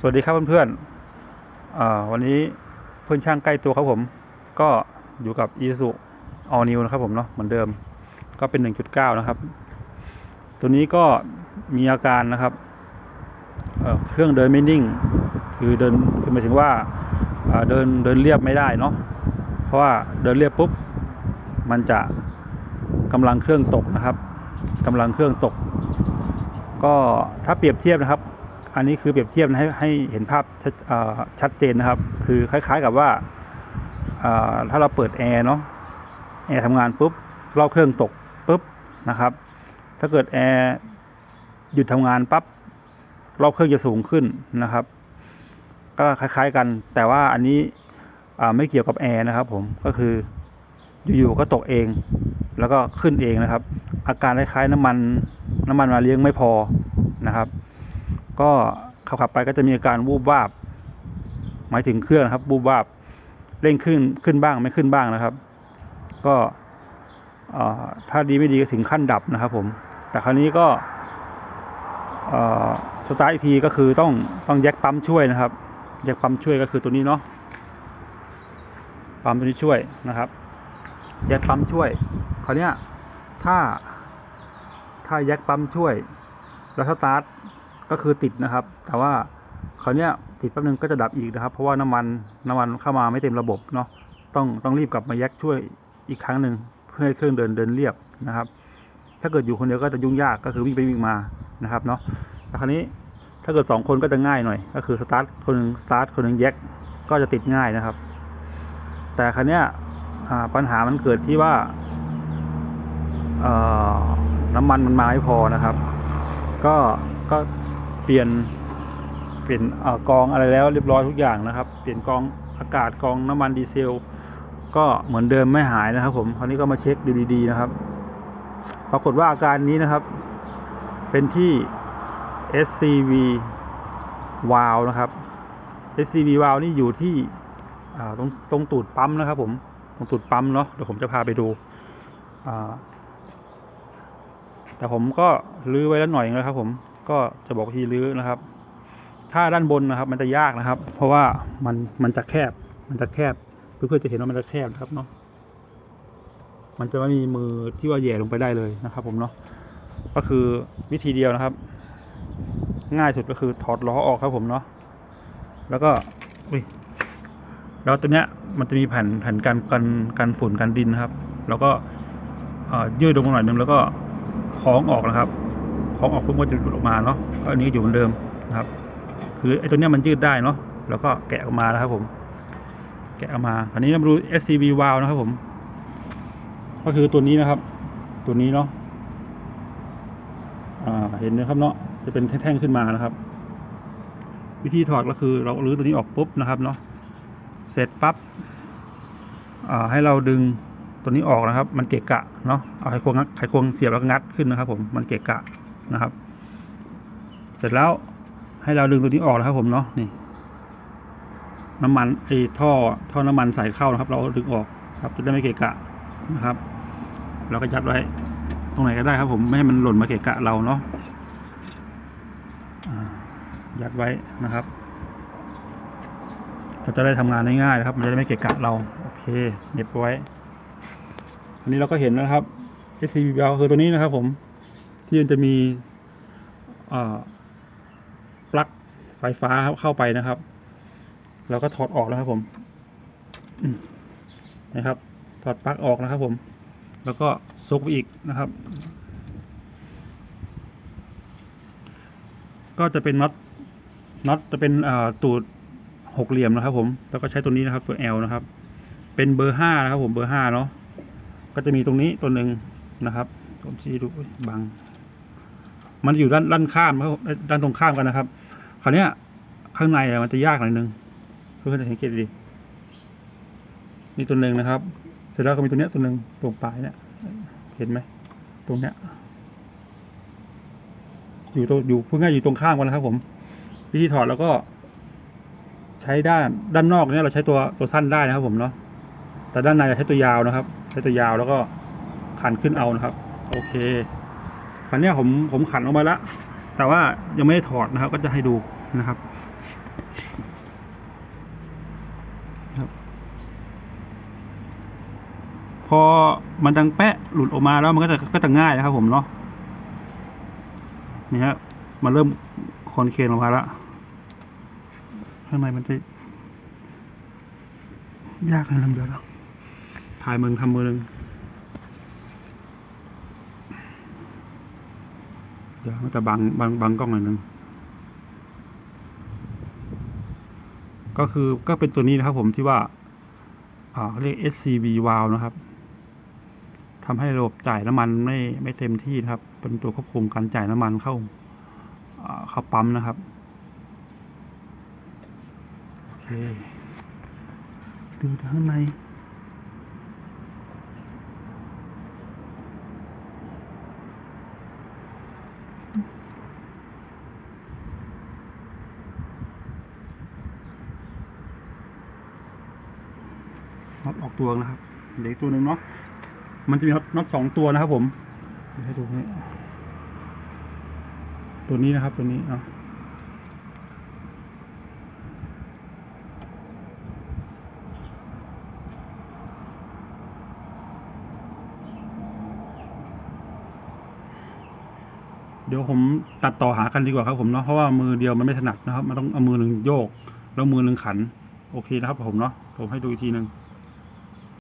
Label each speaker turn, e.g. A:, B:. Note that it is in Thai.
A: สวัสดีครับเพื่อนๆอ่าวันนี้เพื่อนช่างใกล้ตัวครับผม ก็อยู่กับ i s u All New นะครับผมเนาะเหมือนเดิม ก็เป็น 1.9 นะครับ ตัวนี้ก็มีอาการนะครับเเครื่องเดินไม่นิ่ง คือเดินคือหมายถึงว่าอ่าเดินเดินเรียบไม่ได้เนาะเพราะว่าเดินเรียบปุ๊บมันจะกำลังเครื่องตกนะครับกำลังเครื่องตก ก็ถ้าเปรียบเทียบนะครับ อันนี้คือเปรียบเทียบให้ให้เห็นภาพชัดเจนนะครับ คือคล้าย ๆกับว่าถ้าเราเปิดแอร์เนาะแอร์ทำงานปุ๊บรอบเครื่องตกปุ๊บนะครับ ถ้าเกิดแอร์หยุดทำงานปั๊บรอบเครื่องจะสูงขึ้นนะครับ ก็คล้ายๆกัน แต่ว่าอันนี้ไม่เกี่ยวกับแอร์นะครับ ผมก็คืออยู่ๆก็ตกเอง แล้วก็ขึ้นเองนะครับ อาการคล้ายๆน้ำมันน้ำมันมาเลี้ยงไม่พอนะครับ ก็ขับขับไปก็จะมีอาการวูบวาบ หมายถึงเครื่องนะครับวูบวาบเร่งขึ้นขึ้นบ้างไม่ขึ้นบ้างนะครับ ก็ถ้าดีไม่ดีก็ถึงขั้นดับนะครับ ผม แต่คราวนี้ก็สตาร์ทอีกทีก็คือต้องต้องแยกปั๊มช่วยนะครับแยกปั๊มช่วยก็คือตัวนี้เนาะปั๊มตัวนี้ช่วยนะครับแยกปั๊มช่วยคราวนี้ถ้าถ้าแยกปั๊มช่วย แล้วสตาร์ท ก็คือติดนะครับ แต่ว่าคราวเนี้ยติดแป๊บนึงก็จะดับอีกนะครับ เพราะว่าน้ำมันน้ำมันเข้ามาไม่เต็มระบบเนาะต้องต้องรีบกลับมาแยกช่วยอีกครั้งหนึ่งเพื่อให้เครื่องเดินเดินเรียบนะครับ ถ้าเกิดอยู่คนเดียวก็จะยุ่งยากก็คือวิ่งไปวิ่งมานะครับเนาะแต่คราวนี้ถ้าเกิดสองคนก็จะง่ายหน่อยก็คือสตาร์ทคนหนึ่งสตาร์ทคนหนึ่งแยกก็จะติดง่ายนะครับ แต่คราวนี้ปัญหามันเกิดที่ว่าน้ำมันมันมาไม่พอนะครับ ก็ก็ เปลี่ยนเปลี่ยนอกองอะไรแล้วเรียบร้อยทุกอย่างนะครับ เปลี่ยนกองอากาศกองน้ำมันดีเซล ก็เหมือนเดิมไม่หายนะครับ ผมคราวนี้ก็มาเช็คดูดีๆนะครับ ปรากฏว่าอาการนี้นะครับ เป็นที่ SCV valve นะครับ SCV valve นี่อยู่ที่ตรงตรงตูดปั๊มนะครับ ผมตรงตูดปั๊มเนาะเดี๋ยวผมจะพาไปดูแต่ผมก็ลื้อไว้แล้วหน่อยนึงนะครับผม ก็จะบอกวิธีลื้อนะครับ ถ้าด้านบนนะครับ มันจะยากนะครับ เพราะว่ามันมันจะแคบ มันจะแคบ เพื่อนๆจะเห็นว่ามันจะแคบนะครับเนาะมันจะไม่มีมือที่ว่าแย่ลงไปได้เลยนะครับ ผมเนาะก็คือวิธีเดียวนะครับ ง่ายสุดก็คือถอดล้อออกครับผมเนาะแล้วก็อุ้ยแล้วตัวเนี้ยมันจะมีแผ่นแผ่นกันกันกันฝุ่นกันดินนะครับ แล้วก็เอ่อยืดลงมาหน่อยนึงแล้วก็คล้องออกนะครับ คล้องออกปุ๊บมันจะหลุดออกมาเนาะก็อันนี้อยู่เหมือนเดิมนะครับ คือไอ้ตัวเนี้ยมันยืดได้เนาะแล้วก็แกะออกมานะครับผม แกะออกมาคราวนี้เรามาดู SCV valve นะครับผม ก็คือตัวนี้นะครับ ตัวนี้เนาะอ่าเห็นไหมครับเนาะจะเป็นแท่งๆขึ้นมานะครับ วิธีถอดก็คือเราลื้อตัวนี้ออกปุ๊บนะครับเนาะเสร็จปั๊บอ่าให้เราดึงตัวนี้ออกนะครับ มันเกะกะเนาะเอาไขควงไขควงเสียบแล้วงัดขึ้นนะครับ ผมมันเกะกะ นะครับ เสร็จแล้วให้เราดึงตัวนี้ออกนะครับผมเนาะนี่ น้ำมันไอ้ท่อท่อน้ำมันใส่เข้านะครับ เราดึงออกครับจะได้ไม่เกะกะนะครับ เราก็ยัดไว้ตรงไหนก็ได้ครับ ผมไม่ให้มันหล่นมาเกะกะเราเนาะยัดไว้นะครับเราจะได้ทำงานได้ง่ายนะครับ มันจะได้ไม่เกะกะเราโอเคเหน็บไว้ อันนี้เราก็เห็นนะครับ SCB ก็คือตัวนี้นะครับผม ที่มันจะมีปลั๊กไฟฟ้าเข้าไปนะครับ เราก็ถอดออกแล้วครับผมนะครับ ถอดปลั๊กออกนะครับ ผม แล้วก็ซุกไปอีกนะครับ ก็จะเป็นน็อตน็อตจะเป็นตูดหกเหลี่ยมนะครับ ผม แล้วก็ใช้ตัวนี้นะครับตัว L นะครับ เป็นเบอร์ห้านะครับ ผมเบอร์ห้าเนาะก็จะมีตรงนี้ตัวหนึ่งนะครับผมชี้ดูบัง มันอยู่ด้านด้านข้ามด้านตรงข้ามกันนะครับ คราวนี้ข้างในมันจะยากหน่อยนึงเพื่อนๆสังเกตดีนี่ตัวหนึ่งนะครับ เสร็จแล้วก็มีตัวเนี้ยตัวหนึ่งตรงปลายเนี่ย เห็นไหมตรงเนี้ย อยู่ตรงอยู่พูดง่ายอยู่ตรงข้ามกันนะครับ ผม วิธีถอดแล้วก็ ใช้ด้านด้านนอกเนี่ยเราใช้ตัวตัวสั้นได้นะครับ ผมเนาะแต่ด้านในเราใช้ตัวยาวนะครับ ใช้ตัวยาวแล้วก็ขันขึ้นเอานะครับ โอเค คันเนี้ยผมผมขันออกมาแล้ว แต่ว่ายังไม่ได้ถอดนะครับ ก็จะให้ดูนะครับพอมันดังแปะหลุดออกมาแล้วมันก็จะก็จะง่ายนะครับผมเนาะนี่ฮะมันเริ่มคอนเคนออกมาแล้วข้างในมันจะยากนะลำเดียวแล้วถ่ายมึงทำมือหนึ่ง เดี๋ยวมันจะบังบังบังกล้องหน่อยนึงก็คือก็เป็นตัวนี้นะครับผมที่ว่าเรียก SCV valve นะครับทำให้ระบบจ่ายน้ำมันไม่ไม่เต็มที่นะครับ เป็นตัวควบคุมการจ่ายน้ำมันเข้าเข้าปั๊มนะครับโอเคดูข้างใน น็อตออกตัวนะครับเหลือตัวหนึ่งเนาะมันจะมีน็อตน็อตสองตัวนะครับ ผมให้ดูนี่ตัวนี้นะครับตัวนี้เนาะเดี๋ยวผมตัดต่อหากันดีกว่าครับผมเนาะเพราะว่ามือเดียวมันไม่ถนัดนะครับ มันต้องเอามือหนึ่งโยก แล้วมือหนึ่งขัน โอเคนะครับผมเนาะผมให้ดูอีกทีหนึ่ง